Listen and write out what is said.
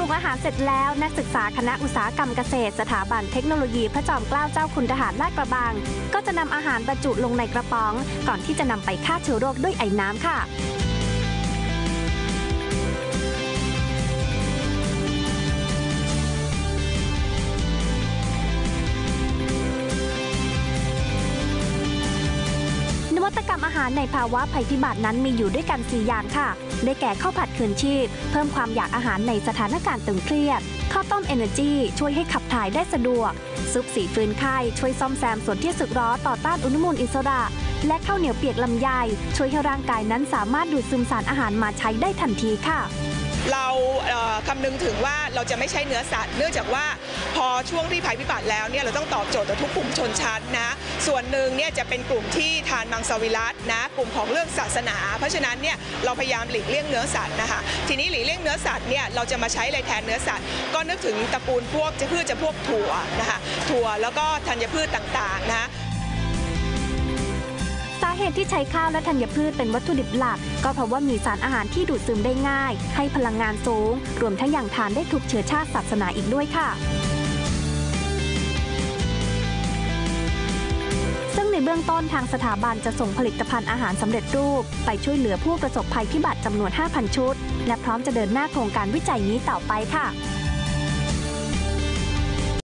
รุงอาหารเสร็จแล้วนักศึกษาคณะอุตสาหกรรมเกษตร สถาบันเทคโนโลยีพระจอมเกล้าเจ้าคุณทหารลาดกระบัง ก็จะนำอาหารบรรจุลงในกระป๋อง ก่อนที่จะนำไปฆ่าเชื้อโรคด้วยไอ้น้ำค่ะ ตกรรมอาหารในภาวะภัยพิบัตินั้นมีอยู่ด้วยกัน 4 อย่างค่ะ ได้แก่ข้าวผัดคืนชีพ เพิ่มความอยากอาหารในสถานการณ์ตึงเครียด ข้าวต้มเอเนอร์จีช่วยให้ขับถ่ายได้สะดวก ซุปสีฟืนไข่ช่วยซ่อมแซมส่วนที่สึกหร้อต่อต้านอนุมูลอิสระ และข้าวเหนียวเปียกลำไยช่วยให้ร่างกายนั้นสามารถดูดซึมสารอาหารมาใช้ได้ทันทีค่ะ เราเคำนึงถึงว่าเราจะไม่ใช้เนื้อสัตว์ เนื่องจากว่าพอช่วงที่ภัยพิบัติแล้วเนี่ยเราต้องตอบโจทย์ต่อทุกกลุ่มชนชั้นนะส่วนหนึ่งเนี่ยจะเป็นกลุ่มที่ทานมังสวิรัตนะกลุ่มของเรื่องศาสนา เพราะฉะนั้นเนี่ยเราพยายามหลีกเลี่ยงเนื้อสัตว์นะคะทีนี้หลีกเลี่ยงเนื้อสัตว์เนี่ยเราจะมาใช้อะไรแทนเนื้อสัตว์ ก็นึกถึงตระกูลพวกจะพืชจะพวกถั่วนะคะถั่วแล้วก็ธัญพืชต่างๆนะคะ ตุที่ใช้ข้าวและธัญพืชเป็นวัตถุดิบหลัก ก็เพราะว่ามีสารอาหารที่ดูดซึมได้ง่าย ให้พลังงานสูง รวมทั้งยังทานได้ทุกเชื้อชาติศาสนาอีกด้วยค่ะซึ่งในเบื้องต้นทางสถาบันจะส่งผลิตภัณฑ์อาหารสำเร็จรูป ไปช่วยเหลือผู้ประสบภัยพิบัติจำนวน 5,000 ชุด และพร้อมจะเดินหน้าโครงการวิจัยนี้ต่อไปค่ะ